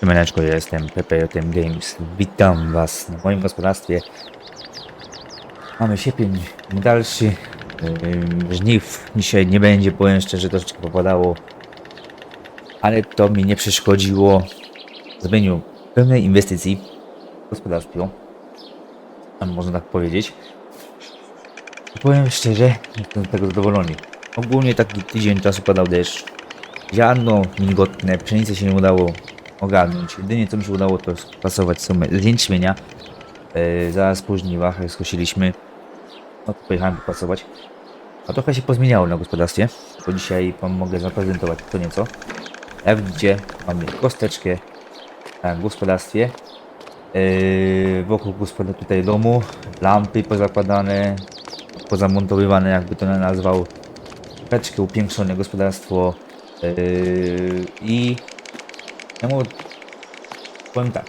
Siemaneczko, ja jestem PPJM Games. Witam Was na moim gospodarstwie. Mamy sierpień dalszy. Yy, żniw dzisiaj nie będzie, powiem szczerze, troszeczkę popadało. Ale to mi nie przeszkodziło w zrobieniu pełnej inwestycji w gospodarstwie. Można tak powiedzieć. I powiem szczerze, jestem z tego zadowolony. Ogólnie taki tydzień czasu padał deszcz. Ziarno wilgotne, pszenicy się nie udało ogarnąć. Jedynie co mi się udało to spasować z jęczmienia. Yy, zaraz po jak skosiliśmy. No to pojechałem popracować. A trochę się pozmieniało na gospodarstwie. To dzisiaj wam mogę zaprezentować to nieco. Jak widzicie, mamy kosteczkę na gospodarstwie. Yy, wokół gospodarstwa tutaj domu, lampy pozakładane, pozamontowywane, jakby to nazwał. Troszeczkę upiększone gospodarstwo. Yy, I ja powiem tak,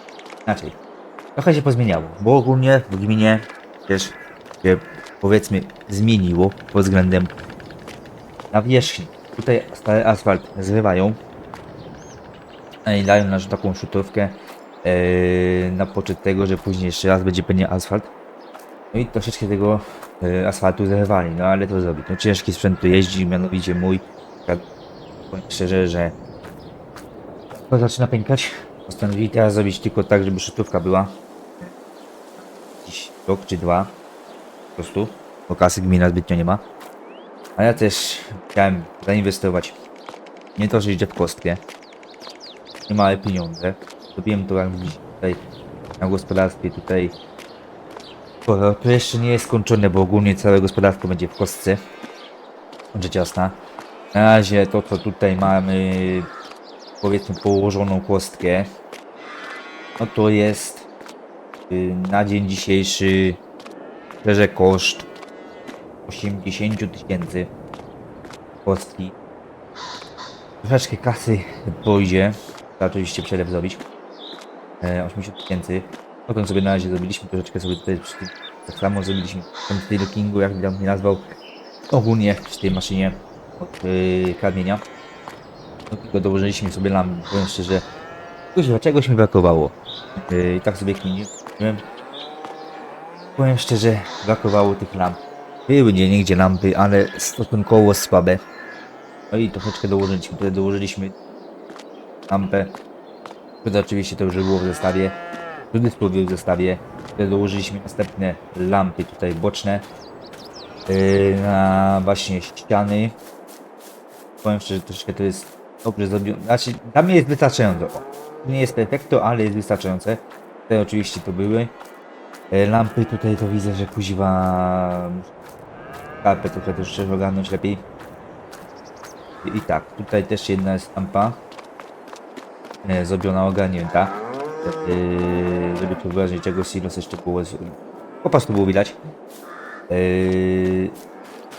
inaczej. Trochę się pozmieniało, bo ogólnie w gminie też się powiedzmy zmieniło pod względem nawierzchni. Tutaj stary asfalt zrywają i dają nam taką szutówkę yy, na poczet tego, że później jeszcze raz będzie pewnie asfalt. No i troszeczkę tego yy, asfaltu zrywali, no ale to zrobić. No ciężki sprzęt tu jeździ, mianowicie mój. Tak, powiem szczerze, że to zaczyna pękać. Postanowili teraz zrobić tylko tak, żeby szutówka była. Jakiś rok czy dwa. Po prostu. Bo kasy gmina zbytnio nie ma. A ja też chciałem zainwestować. Nie to, że idzie w kostkę. Nie małe pieniądze. Zrobiłem to jak widzicie tutaj na gospodarstwie tutaj. To, to jeszcze nie jest skończone, bo ogólnie całe gospodarstwo będzie w kostce. Rzecz jasna. Na razie to co tutaj mamy powiedzmy położoną kostkę, no to jest y, na dzień dzisiejszy szczerze koszt 80 tysięcy kostki. Troszeczkę kasy pójdzie, trzeba oczywiście przelew zrobić. E, 80 tysięcy. Potem sobie na razie zrobiliśmy troszeczkę sobie tutaj przy tak samo zrobiliśmy w tym Kingu, jak tam nie nazwał, ogólnie przy tej maszynie od yy, kradnienia. No tylko dołożyliśmy sobie lampy, powiem szczerze, kuźwa, czegoś mi brakowało. Yy, I tak sobie kminiłem. Powiem szczerze, brakowało tych lamp. Były gdzie niegdzie lampy, ale stosunkowo słabe. No i troszeczkę dołożyliśmy. Tutaj dołożyliśmy lampę. Tutaj oczywiście to już było w zestawie. Drugi spróbuję w zestawie. Tutaj dołożyliśmy następne lampy tutaj boczne. Yy, na właśnie ściany. Powiem szczerze, troszeczkę to jest dobrze zrobione. Znaczy, dla mnie jest wystarczająco. O, Nie jest perfekto, ale jest wystarczające. Tutaj oczywiście to były. E, Lampy tutaj to widzę, że kuźwa... Karpę trochę też ogarnąć lepiej. I, tak, tutaj też jedna jest lampa. E, zrobiona, ogarnięta. E, żeby tu wyraźnie czego silos jeszcze było... Po prostu było widać.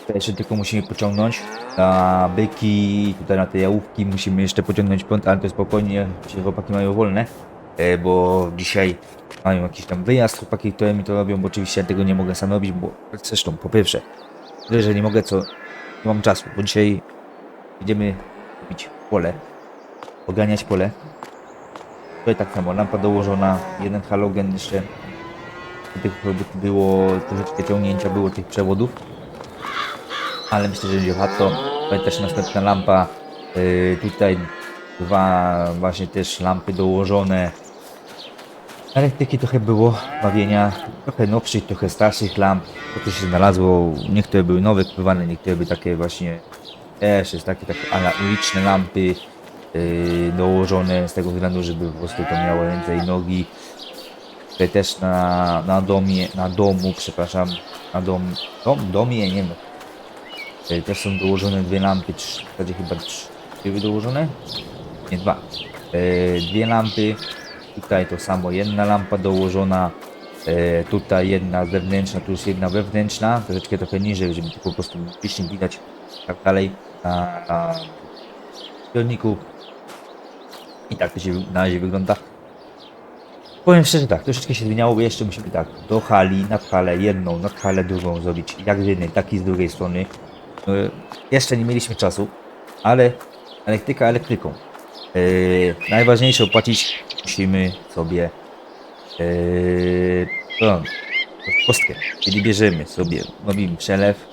Tutaj jeszcze tylko musimy pociągnąć na byki, tutaj na te jałówki musimy jeszcze pociągnąć prąd, ale to spokojnie, się chłopaki mają wolne, e, bo dzisiaj mają jakiś tam wyjazd, chłopaki, które mi to robią, bo oczywiście ja tego nie mogę sam robić, bo zresztą po pierwsze, że nie mogę, co nie mam czasu, bo dzisiaj idziemy robić pole, oganiać pole. Tutaj tak samo, lampa dołożona, jeden halogen jeszcze, tych było troszeczkę ciągnięcia było tych przewodów ale myślę, że będzie łatwo. Tutaj też następna lampa. Yy, tutaj dwa właśnie też lampy dołożone. Elektryki trochę było bawienia, trochę nowszych, trochę starszych lamp. To się znalazło, niektóre były nowe kupowane, niektóre były takie właśnie też jest takie, takie ala uliczne lampy yy, dołożone z tego względu, żeby po prostu to miało ręce i nogi. Tutaj też na, na domie, na domu, przepraszam, na dom, dom, domie, nie wiem, Też są dołożone dwie lampy, trzy, w zasadzie chyba trzy były dołożone? Nie, dwa. E, dwie lampy, tutaj to samo, jedna lampa dołożona, e, tutaj jedna zewnętrzna, tu jest jedna wewnętrzna, troszeczkę trochę niżej, żeby to po prostu licznie widać, tak dalej, na, na zbiorniku. I tak to się na razie wygląda. Powiem szczerze tak, troszeczkę się zmieniało, bo jeszcze musimy tak, do hali, nad halę jedną, nad halę drugą zrobić, jak z jednej, tak i z drugiej strony. Y, Jeszcze nie mieliśmy czasu, ale elektryka elektryką. Yy, najważniejsze opłacić musimy sobie yy, no, kostkę. Czyli bierzemy sobie, robimy przelew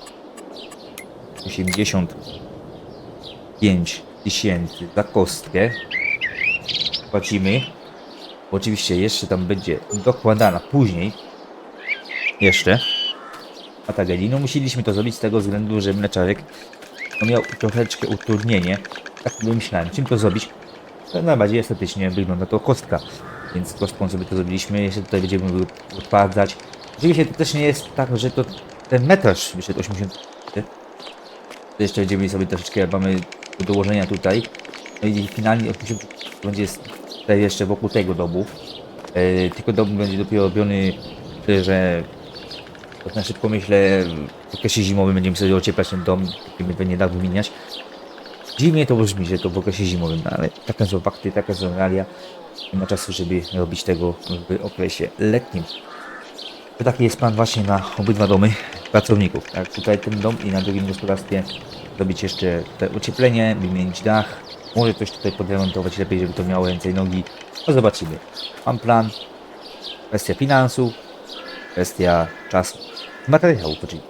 85 tysięcy za kostkę. Płacimy. Oczywiście jeszcze tam będzie dokładana później. Jeszcze. No musieliśmy to zrobić z tego względu, że mleczarek no miał troszeczkę utrudnienie. Tak myślałem, czym to zrobić. To najbardziej estetycznie wygląda to kostka. Więc kostką sobie to zrobiliśmy. Jeszcze tutaj będziemy odpardzać. Oczywiście to też nie jest tak, że to ten metraż wyszedł 80 to jeszcze będziemy sobie troszeczkę mamy do dołożenia tutaj. No i finalnie 80 będzie tutaj jeszcze wokół tego domu. E, tylko dom będzie dopiero robiony, że tak na szybko myślę, w okresie zimowym będziemy sobie ocieplać ten dom, będziemy pewnie tak wymieniać. Dziwnie to brzmi, że to w okresie zimowym, no ale takie są fakty, taka są realia. Nie ma czasu, żeby robić tego w okresie letnim. To taki jest plan właśnie na obydwa domy pracowników. Tak, tutaj ten dom i na drugim gospodarstwie zrobić jeszcze te ocieplenie, wymienić dach. Może coś tutaj podremontować lepiej, żeby to miało ręce i nogi. No zobaczymy. Mam plan. Kwestia finansów, kwestia czasu. Materiałów oczywiście.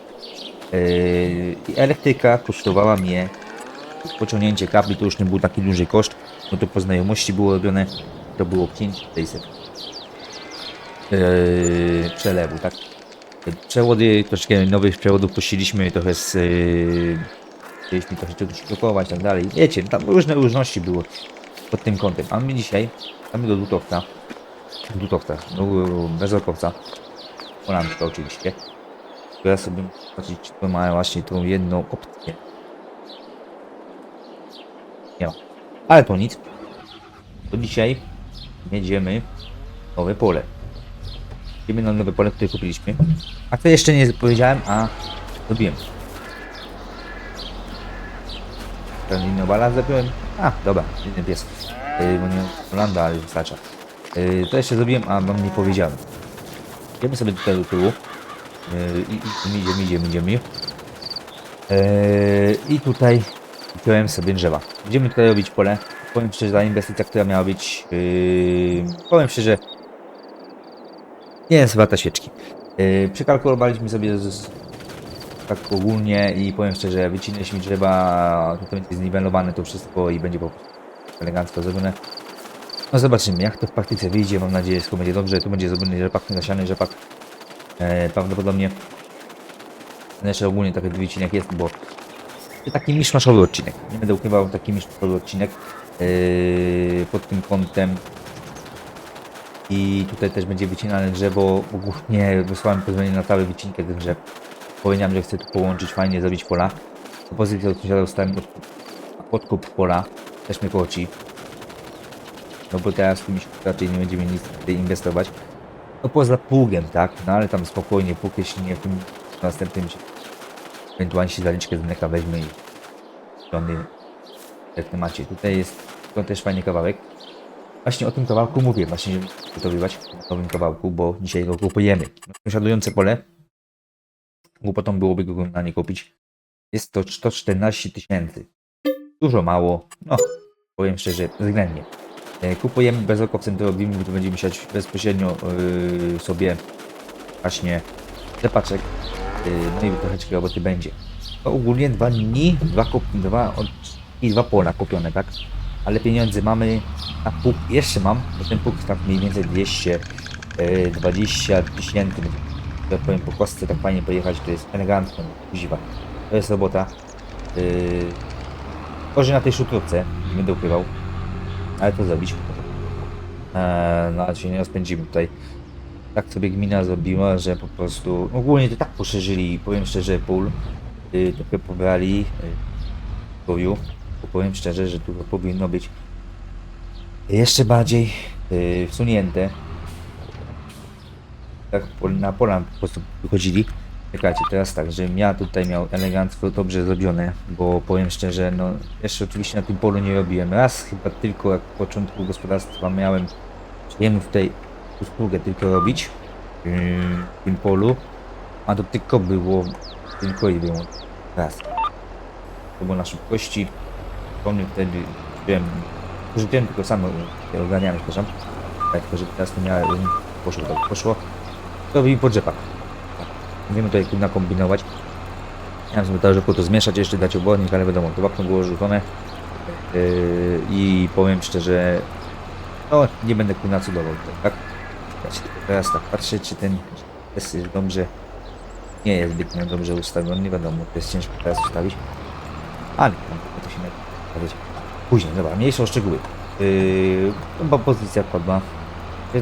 Yy, elektryka kosztowała mnie pociągnięcie kabli, to już nie był taki duży koszt. No to po znajomości było robione. To było 5600 yy, przelewu, tak? Przewody, troszeczkę nowych przewodów prosiliśmy, trochę z... Yy, chcieliśmy trochę czegoś i tak dalej. Wiecie, tam różne różności było pod tym kątem. A my dzisiaj, mamy do dutowca, dutowca, no, bez polanka oczywiście, która sobie zobaczyć, czy właśnie tą jedną opcję. Nie ma. Ale to nic. To dzisiaj jedziemy nowe pole. Jedziemy na nowe pole, które kupiliśmy. A co jeszcze nie powiedziałem, a zrobiłem. Ten inny balans zrobiłem. A, dobra, jeden pies. Yy, Holanda, ale wystarcza. Yy, to jeszcze zrobiłem, a wam nie powiedziałem. Idziemy sobie tutaj do tyłu. Yy, idziemy, idziemy, idziemy. Yy, I tutaj wziąłem sobie drzewa. Będziemy tutaj robić pole. Powiem szczerze, ta inwestycja, która miała być, yy, powiem szczerze, nie jest warta świeczki. Yy, przekalkulowaliśmy sobie z, z, tak ogólnie i powiem szczerze, wycinaliśmy drzewa, to będzie zniwelowane to wszystko i będzie po prostu elegancko zrobione. No zobaczymy, jak to w praktyce wyjdzie. Mam nadzieję, że będzie dobrze. Tu będzie zrobiony rzepak, zasiany rzepak. E, prawdopodobnie. Jeszcze ogólnie taki wycinek jest, bo taki miszmaszowy odcinek. Nie będę ukrywał, taki miszmaszowy odcinek yy, pod tym kątem. I tutaj też będzie wycinane drzewo. Ogólnie wysłałem pozwolenie na całe wycinkę tych drzew. Powiedziałem, że chcę tu połączyć, fajnie zrobić pola. Propozycję od sąsiada dostałem odkup pola. Też mnie koci. No bo teraz się raczej nie będziemy nic tutaj inwestować. No poza pługiem, tak? No ale tam spokojnie, póki jeśli nie w tym następnym ewentualnie się zaliczkę z mleka weźmie i strony jak macie. Tutaj jest to też fajny kawałek. Właśnie o tym kawałku mówię, właśnie żeby gotowywać o nowym kawałku, bo dzisiaj go kupujemy. Sąsiadujące pole, głupotą byłoby go na nie kupić. Jest to 114 tysięcy. Dużo mało, no powiem szczerze, względnie. E, Kupujemy bezokowcem, to robimy, to będziemy siać bezpośrednio yy, sobie właśnie rzepaczek, yy, no i troszeczkę roboty będzie. No ogólnie dwa dni, dwa, kup, dwa i dwa pola kupione, tak? Ale pieniądze mamy na pług, jeszcze mam, bo ten pług tak mniej więcej 220 tysięcy, ja powiem po kostce tak fajnie pojechać, to jest elegancko, kuziwa. To jest robota. Yy, Może na tej szutrówce, nie będę ukrywał, ale to zrobić. Eee, no ale się nie rozpędzimy tutaj. Tak sobie gmina zrobiła, że po prostu ogólnie to tak poszerzyli, powiem szczerze, pól. Yy, trochę pobrali yy, boju, bo powiem szczerze, że tu powinno być jeszcze bardziej yy, wsunięte. Tak na pola po prostu wychodzili. Czekajcie, teraz tak, żebym ja tutaj miał elegancko, dobrze zrobione, bo powiem szczerze, no jeszcze oczywiście na tym polu nie robiłem. Raz chyba tylko jak w początku gospodarstwa miałem przyjemność tutaj usługę tylko robić yy, w tym polu, a to tylko było, tylko i wyłącznie raz. To było na szybkości, pomnę wtedy, wiem, użyłem tylko samo ogarniamy, przepraszam. Tak, że teraz to miałem, poszło tak, poszło. To mi po drzepach. Będziemy tutaj nakombinować. Ja bym to, żeby to zmieszać, jeszcze dać obornik, ale wiadomo, to wapno było rzucone. Yy, I powiem szczerze, no nie będę kuna cudował tutaj, tak? Teraz tak patrzę, czy ten test jest dobrze, nie jest zbytnio dobrze ustawiony, nie wiadomo, to jest ciężko teraz ustawić. Ale to się powiedzieć. Później, dobra, mniejsze o szczegóły. Yy, chyba pozycja padła.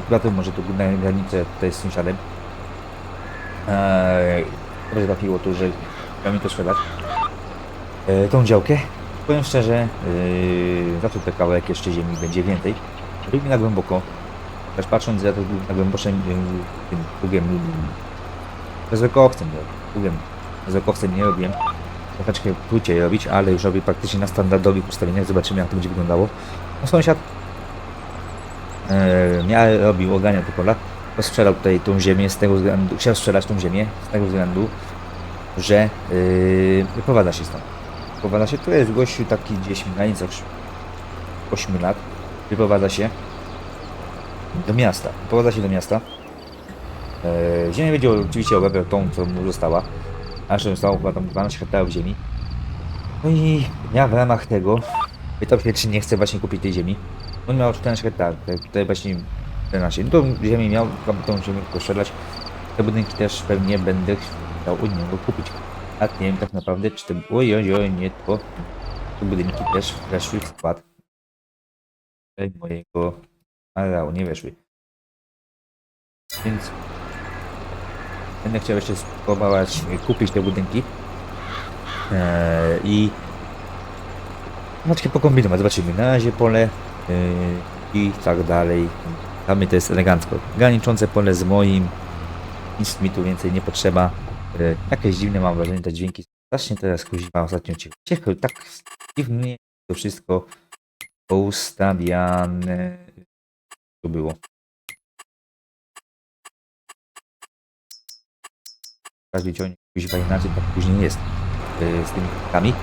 Dlatego może tu na granicę tutaj z sąsiadem. Eee, trafiło tu, że miał mi to sprzedać. Eee, tą działkę. Powiem szczerze, yy, za to te kawałek jeszcze ziemi będzie więcej. Robimy na głęboko. Też patrząc za to na głęboszym yy, tym pługiem, bezrokowcem, no, pługiem bezrokowcem nie robiłem. Troszeczkę krócej robić, ale już robię praktycznie na standardowych ustawieniach. Zobaczymy jak to będzie wyglądało. No, sąsiad e, miał, robił, ogarniał te pola, to sprzedał tutaj tą ziemię z tego względu, chciał sprzedać tą ziemię z tego względu, że yy, wyprowadza się stąd. Wyprowadza się, to jest gościu taki gdzieś w granicach 8 lat, wyprowadza się do miasta, wyprowadza się do miasta. E, ziemię będzie oczywiście obrabiał tą, co mu została, a jeszcze zostało chyba tam 12 hektarów ziemi. No i ja w ramach tego pytał się, czy nie chce właśnie kupić tej ziemi. On miał 14 hektarów, tutaj właśnie 14. No to ziemię miał, tam tą ziemię poszedlać. Te budynki też pewnie będę chciał od niego kupić. A nie wiem tak naprawdę, czy te... Oj, oj, oj, nie to. Te budynki też weszły w skład mojego areału, nie weszły. Więc będę chciał jeszcze spróbować kupić te budynki. Eee, I Znaczy pokombinować, zobaczymy. Na razie pole yy, i tak dalej. Dla mnie to jest elegancko. Graniczące pole z moim. Nic mi tu więcej nie potrzeba. Yy, jakieś dziwne mam wrażenie te dźwięki. Strasznie teraz kuźwa ostatnio cicho. Cicho, tak dziwnie to wszystko poustawiane. Tu było. Każdy ciągnik kuźwa inaczej, tak później jest yy, z tymi kółkami.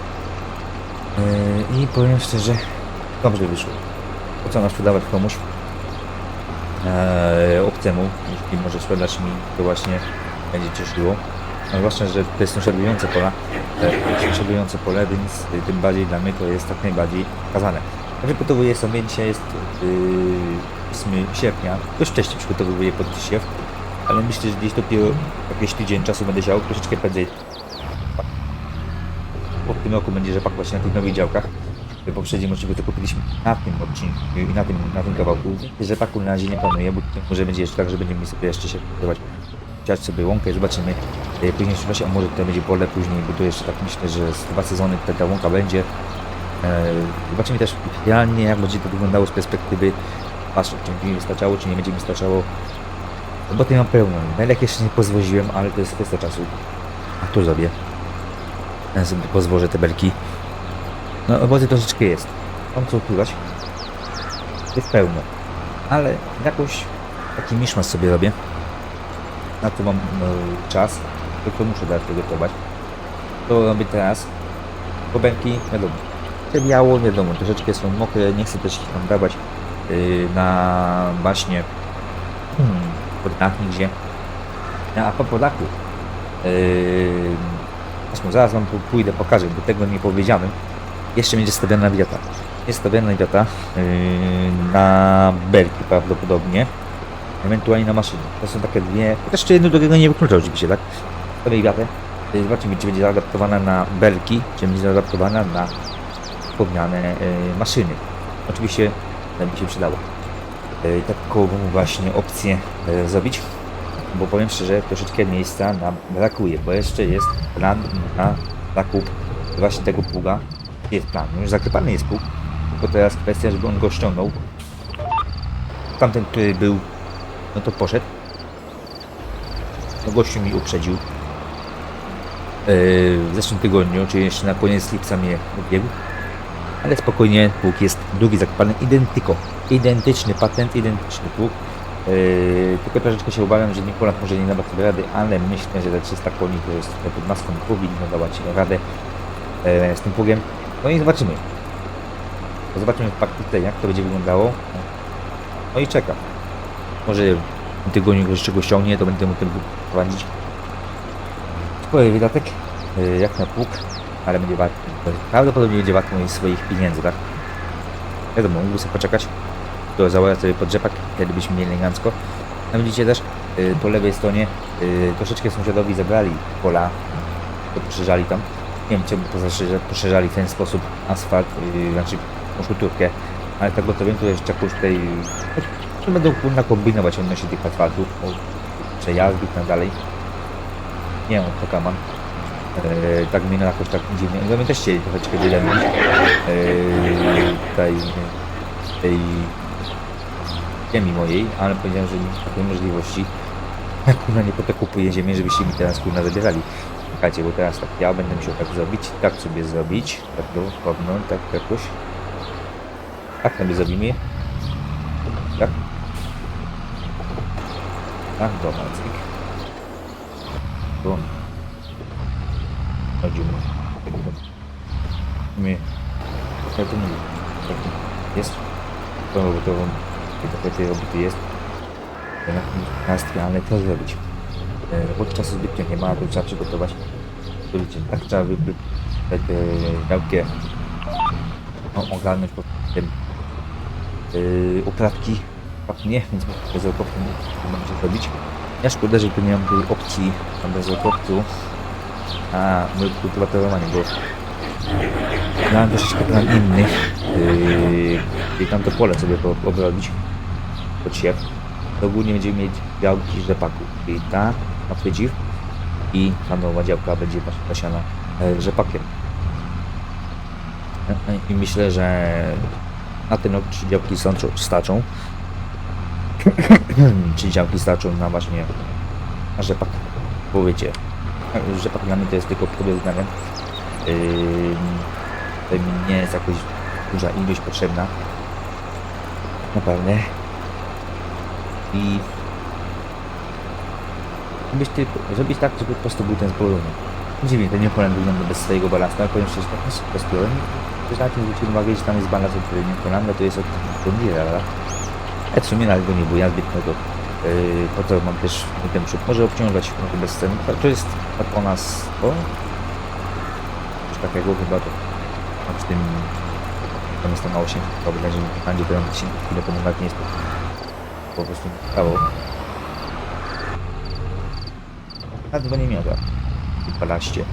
Yy, I powiem szczerze, dobrze wyszło. Po co ma sprzedawać komuś eee, obcemu, jeśli może sprzedać mi, to właśnie będzie cieszyło. No zwłaszcza, że to jest sąsiadujące pola, e, sąsiadujące pole, więc tym bardziej dla mnie to jest tak najbardziej wskazane. Ja przygotowuję sobie, dzisiaj jest yy, 8 sierpnia, dość wcześnie przygotowuję pod siew, ale myślę, że gdzieś dopiero jakiś tydzień czasu będę siał, troszeczkę prędzej po tym roku będzie rzepak właśnie na tych nowych działkach. W poprzednim odcinku to kupiliśmy na tym odcinku i na tym, na tym kawałku. Rzepaku na razie nie planuję, bo może będzie jeszcze tak, że będziemy sobie jeszcze się próbować chciać sobie łąkę, zobaczymy. E, Później w czasie, a może to będzie pole później, bo tu jeszcze tak myślę, że z dwa sezony ta, ta łąka będzie. E, Zobaczymy też realnie jak będzie to wyglądało z perspektywy patrzeć, czy będzie mi wystarczało, czy nie będzie mi wystarczało. Roboty mam pełno. Melek jeszcze nie pozwoziłem, ale to jest kwestia czasu. A tu zrobię. Pozwożę te belki. No obozy troszeczkę jest. Mam co ukrywać. Jest pełno. Ale jakoś taki miszmasz sobie robię. Na to mam no, czas. Tylko muszę dać przygotować. To robię teraz. Bo belki, wiadomo. Te biało, wiadomo, troszeczkę są mokre. Nie chcę też ich tam dawać yy, na właśnie hmm, pod dach nigdzie. No, a po podaku. Yy, zaraz wam pójdę, pokażę, bo tego nie powiedziałem. Jeszcze będzie stawiana wiata. Jest stawiana wiata yy, na belki prawdopodobnie. Ewentualnie na maszyny. To są takie dwie. Jeszcze jedno drugiego nie wyklucza oczywiście, tak? Stawię wiatę. Yy, Zobaczymy, czy będzie zaadaptowana na belki, czy będzie zaadaptowana na wspomniane yy, maszyny. Oczywiście to by się przydało. Yy, taką właśnie opcję yy, zrobić bo powiem szczerze, troszeczkę miejsca nam brakuje, bo jeszcze jest plan na zakup właśnie tego pługa. Jest plan, już zaklepany jest pług, tylko teraz kwestia, żeby on go ściągnął. Tamten, który był, no to poszedł. No gościu mi uprzedził. Yy, w zeszłym tygodniu, czyli jeszcze na koniec lipca mnie odbiegł. Ale spokojnie, pług jest drugi zaklepany, identyko. Identyczny patent, identyczny pług. Yy, tylko troszeczkę się obawiam, że Nikolat może nie dawać sobie rady, ale myślę, że te 300 koni to jest pod maską powinno dawać radę yy, z tym pługiem. No i zobaczymy. Zobaczymy w praktyce jak to będzie wyglądało. No i czekam. Może w tygodniu jeszcze go ściągnie, to będę mógł tym prowadzić. Spory wydatek, y, jak na pług, ale będzie wart, prawdopodobnie będzie wart moich swoich pieniędzy, tak? Wiadomo, mógłby sobie poczekać, to założę sobie podrzepak, wtedy byśmy mieli elegancko. A widzicie też, y, po lewej stronie y, troszeczkę sąsiadowi zabrali pola, to poszerzali tam. Nie wiem, czemu poszerzali w ten sposób asfalt, yy, znaczy poszutówkę, ale tak to wiem, to jeszcze jakoś tutaj yy, będą kurna kombinować odnośnie tych asfaltów, o przejazdów i tak dalej. Nie wiem, to kaman. Yy, tak mi jakoś tak dziwnie. No my też chcieli troszeczkę wydać yy, tej, tej ziemi mojej, ale powiedziałem, że nie ma takiej możliwości. Kurna nie po to kupuję ziemię, żebyście mi teraz kurna zabierali. Czekajcie, bo teraz tak ja będę musiał tak zrobić, tak sobie zrobić, tak to pewno, tak jakoś. Tak sobie zrobimy. Tak. Tak, dobra, cyk. Tu. Chodzimy. My. Ja to mówię. Tak, Jest. To gotowo. Trochę tej roboty jest. Na nastwie, ale co zrobić? Roboty czasu zbytnio nie ma, to trzeba przygotować. To wiecie, tak trzeba te działkę no, ogarnąć pod tym yy, uprawki nie, więc bez okopcu nie mogę zrobić. Ja szkoda, że tu nie mam tej opcji tam bez okopcu. A, mój kultywatorowanie, bo miałem troszeczkę plan inny. Yy, i tam to pole sobie obrobić pod siew. Ogólnie będziemy mieć działki rzepaku, czyli ta naprzeciw i ta nowa działka będzie pasiana e, rzepakiem. E, e, I myślę, że na ten rok trzy działki starczą, trzy działki starczą na właśnie na rzepak. Bo wiecie, rzepak dla mnie to jest tylko porównanie. Yy, to mi nie jest jakoś duża ilość potrzebna. Naprawdę. I zrobić, tylko, zrobić tak, żeby po prostu był ten zbrojony. Dziwnie, ten Newfoundland wygląda bez swojego balastu, ale powiem szczerze, tak jest rozpiąłem. Też na tym zwróciłem uwagę, że tam jest balast od Newfoundlanda, to jest od Bondiera, ale ja w sumie nawet go nie boję zbytnio, to yy, po to mam też ten przód. Może obciążać trochę bez ceny. To- To jest tak o nas, to coś takiego chyba to tak w tym tam jest to na 8, to będzie Andzie to 10 kilo, to nawet nie jest po, po prostu prawo. Nawet go nie miał, tak? W balaście.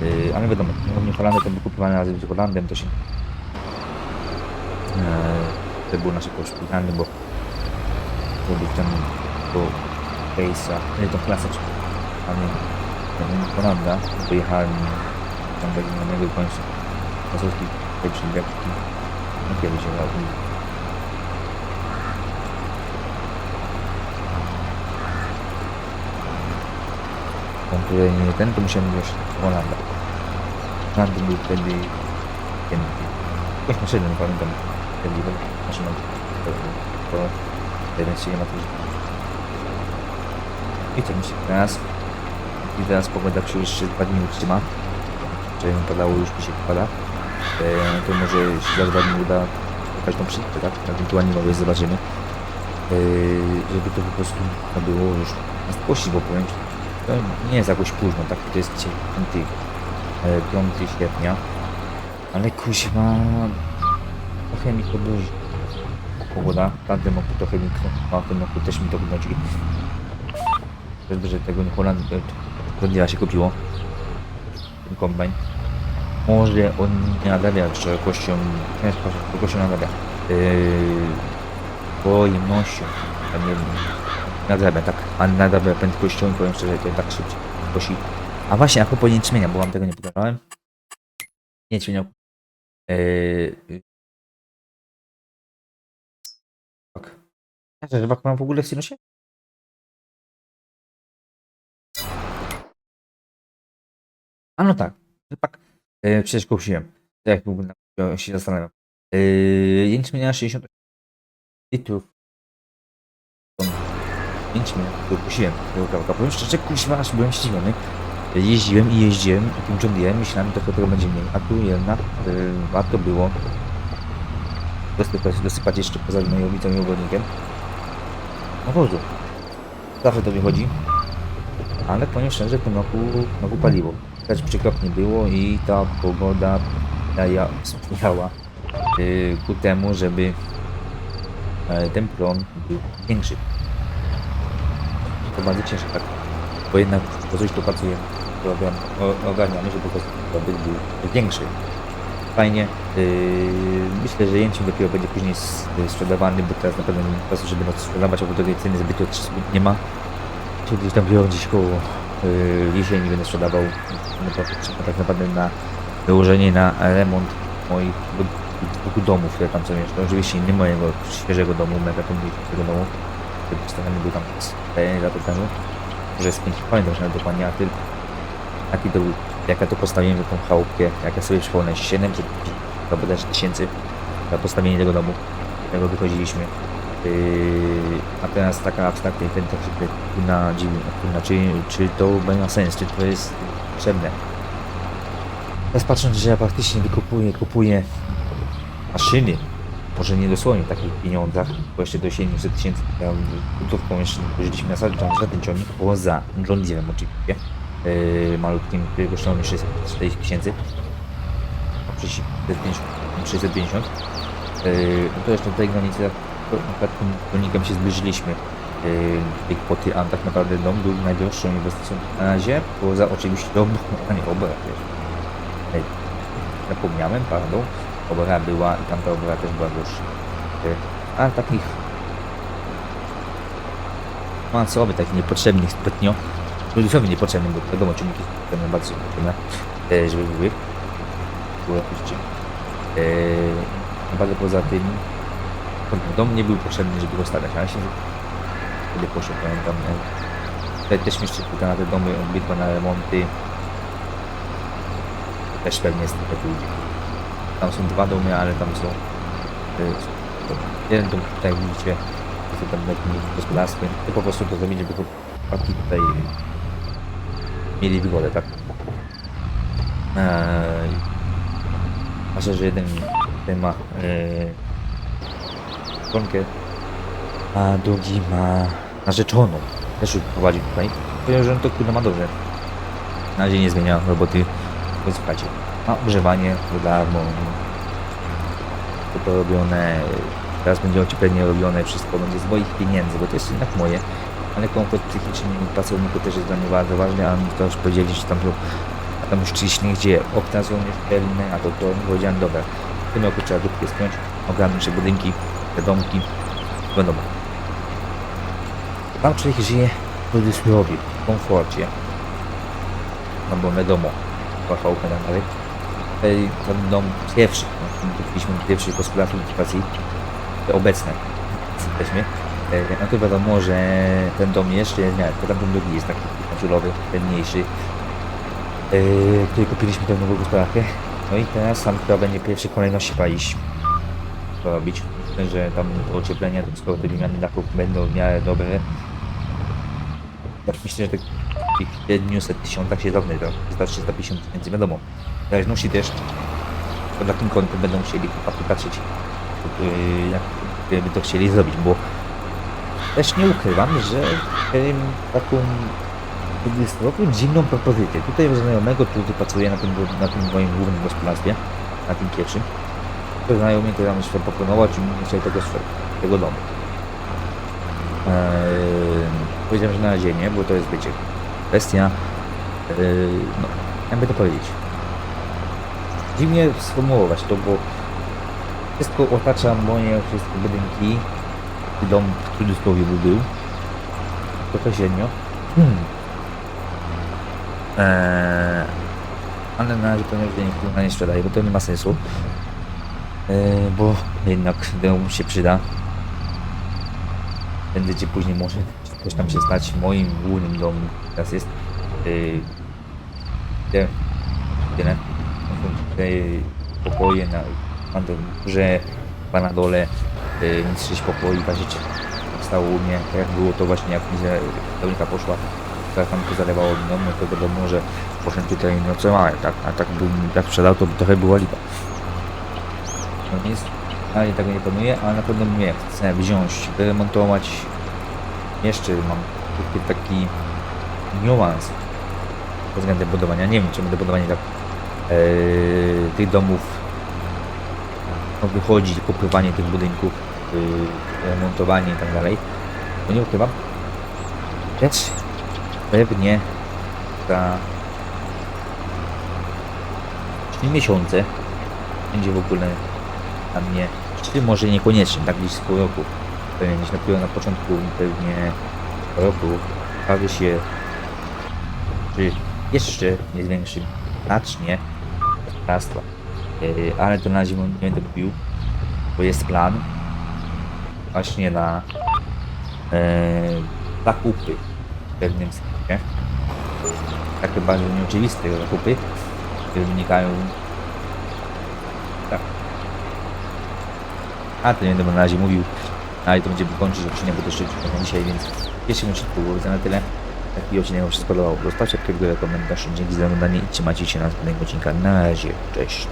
Yy, ale wiadomo, New Holandy to był kupowany razem z Holandem, to się Eee, to był nasz coach szpitalny, bo to był ten do Case'a, nie to klasa czy a ten Holanda, pojechałem tam do innego końca Mazurki, tutaj przy Białki, no kiedyś się robił. On tutaj nie ten, to musiałem już Holanda. Holanda był wtedy ten, jakąś maszynę, nie pamiętam, wtedy był maszyną, to, to, to więc się nie ma tu i co mi się teraz? I teraz pogoda się jeszcze dwa dni utrzyma. Czy mi padało już mi się pada. E, to może się za dwa dni uda tą przyjdę, tak? Ewentualnie nowe zobaczymy. E, żeby to po prostu no, było już na bo powiem to nie jest jakoś późno, tak? To jest dzisiaj 5, e, 5 sierpnia. Ale kuźwa trochę mi to duży pogoda, tamtym roku trochę mi a w tym roku też mi to gnodzi Żeby, że tego Holand Holandia się kupiło. Ten kombajn. Może on nie nadawia szerokością nie szerokością nadawia yy, pojemnością a nie nadrabia tak. A nadrabia prędkością i powiem szczerze to tak szybciej kosi a właśnie a propos nieczmienia bo wam tego nie pokazałem. Nieczmienia yy, tak że rybak mam w ogóle w sinusie? A no tak, rybak yy, przecież kupiłem tak jak mógłbym na- się zastanawiam yy, jęczmienia 60 litrów 5 minut kupiłem tego kawałka. Powiem szczerze, kuźwa, aż byłem zdziwiony. Jeździłem i jeździłem takim John Deere, myślałem, że tego będzie mniej, a tu jednak y, warto było dosypać, dosypać jeszcze poza gnojowicą i ogrodnikiem. nawozu. Zawsze to wychodzi. Ale powiem szczerze, tym roku znowu paliło. Też przykropnie było i ta pogoda ja sprzyjała y, ku temu, żeby e, ten plon był większy. To bardzo cieszy, tak? Bo jednak po coś tu pracujemy, to ogarniamy, żeby po prostu dobyt był większy. Fajnie. Yy, myślę, że jęczmień dopiero będzie później s- sprzedawany, bo teraz na pewno nie ma czasu, żeby nas sprzedawać, a bo tej ceny nie ma. Czyli gdzieś tam biorą gdzieś koło yy, jesieni będę sprzedawał. No to tak naprawdę na wyłożenie na remont moich dwóch- domów, które tam są jeszcze. Oczywiście nie mojego świeżego domu, mega tego domu. Który Postawiony był tam 4 lata temu. Może z 5 pamiętam nawet dokładnie, a tylko to był, jak ja to postawiłem tą chałupkę, jak ja sobie przypomnę, 700 to bodajże tysięcy za postawienie tego domu, tego wychodziliśmy. Yy, a teraz taka abstrakcja i ten tak na dziwnie, kurna, czy, czy to ma sens, czy to jest potrzebne. Teraz patrząc, że ja praktycznie wykupuję, kupuję maszyny, może nie dosłownie takich pieniądzach, bo jeszcze do 700 tysięcy gotówką jeszcze pożyliśmy na ten ciągnik, poza John Deerem oczywiście, yy, malutkim, który kosztował mi 640 tysięcy, a przecież 650, yy, no to jeszcze do tej granicy, ciągnikiem się zbliżyliśmy, yy, tej kwoty, a tak naprawdę dom był najdroższą inwestycją na razie, poza oczywiście dom, a nie obra, wiesz. Ej, zapomniałem, pardon, obra była i tamta obra też była droższa. Yy, A takich masowych, takich niepotrzebnych zbytnio, ludziom niepotrzebnych, bo wiadomo, ciągniki są bardzo potrzebne, e, żeby były. Były oczywiście. E, ale poza tym, dom nie był potrzebny, żeby go stawiać, ale się wtedy poszedł, pamiętam, e, tutaj też jeszcze kilka na te domy, obydwa na remonty, też pewnie jest trochę ludzi. Tam są dwa domy, ale tam są, są jeden dom tutaj widzicie, jest tam takim gospodarstwem, to po prostu to zrobić, żeby chłopaki tutaj mieli wygodę, tak? Eee, a że jeden ma eee, żonkę, a drugi ma narzeczoną. Też prowadzi tutaj. Powiedział, że on to kurde ma dobrze. Na razie nie zmienia roboty. Więc ma ogrzewanie za darmo. To robione, teraz będzie ocieplenie robione, wszystko będzie z moich pieniędzy, bo to jest jednak moje. Ale komfort psychiczny pracowników też jest dla mnie bardzo ważny, a to już powiedzieli, że tam, a tam już czyś nie gdzie okna są niepełne, a to to powiedziałem, dobra, w tym roku trzeba dupkę spiąć, ogarnąć budynki, te domki, wiadomo. Tam człowiek żyje w cudzysłowie, w komforcie, no bo wiadomo, pachałkę i tak dalej. Ten dom pierwszy, no, kupiliśmy pierwszy gospodarstwo edukacji, te obecne, jesteśmy. E, No to wiadomo, że ten dom jeszcze jest, nie, tamten drugi jest taki konsulowy, ten mniejszy, yy, który kupiliśmy tę nową gospodarkę. No i teraz tam chyba będzie pierwszej kolejności palić. To robić. Myślę, że tam to ocieplenie, to skoro te wymiany dachów będą w miarę dobre. Myślę, że tych 700 tysiącach się zamknę, to za 350 tysięcy, wiadomo. W zależności też, pod jakim kątem będą chcieli chłopaki patrzeć, yy, jak by to chcieli zrobić, bo też nie ukrywam, że miałem taką roku dziwną propozycję. Tutaj znajomego, który pracuje na tym, na tym moim głównym gospodarstwie, na tym pierwszym, to znajomy to nam się proponował, czy nie chcieli tego, tego domu. Eee, powiedziałem, że na razie nie, bo to jest, wiecie, kwestia, eee, no, jakby to powiedzieć, dziwnie sformułować to, bo wszystko otacza moje wszystkie budynki, dom w cudzysłowie by był, trochę średnio. Hmm. Eee, ale na razie powiem, że nikt nie sprzedaje, bo to nie ma sensu. Eee, bo jednak dom się przyda. Będziecie później może coś tam się stać. Moim głównym domem teraz jest yy, tyle, pokoje na na górze, chyba na dole, yy, więc sześć pokoi, patrzeć stało u mnie, tak jak było to właśnie jak mi Dominika poszła, tak tam to zalewało no, no to wiadomo, że poszedłem tutaj no mamy, tak, a tak bym tak sprzedał, to by trochę była lipa. No nic, ale tego nie planuję, ale na pewno mnie chcę wziąć, wyremontować jeszcze mam taki, niuans pod względem budowania. Nie wiem, czy będę budowanie tak e, tych domów no, wychodzi, pokrywanie tych budynków, yy, remontowanie i tak dalej. To nie ukrywam. Lecz pewnie za 3 miesiące będzie w ogóle dla mnie, czy może niekoniecznie, tak gdzieś z pół roku, pewnie gdzieś na, na początku pewnie roku okaże się, czy jeszcze nie zwiększy znacznie gospodarstwa. Yy, ale to na razie nie będę mówił, bo jest plan właśnie na e, zakupy w pewnym sensie. Takie bardzo nieoczywiste zakupy, które wynikają tak. A to nie będę na razie mówił, ale to będziemy kończyć odcinek, bo to jeszcze na dzisiaj, więc pierwszym odcinku było na tyle. Taki odcinek Wam się spodobał. Zostawcie górę komentarz. Dzięki za oglądanie i trzymajcie się na następnego odcinka. Na razie, cześć.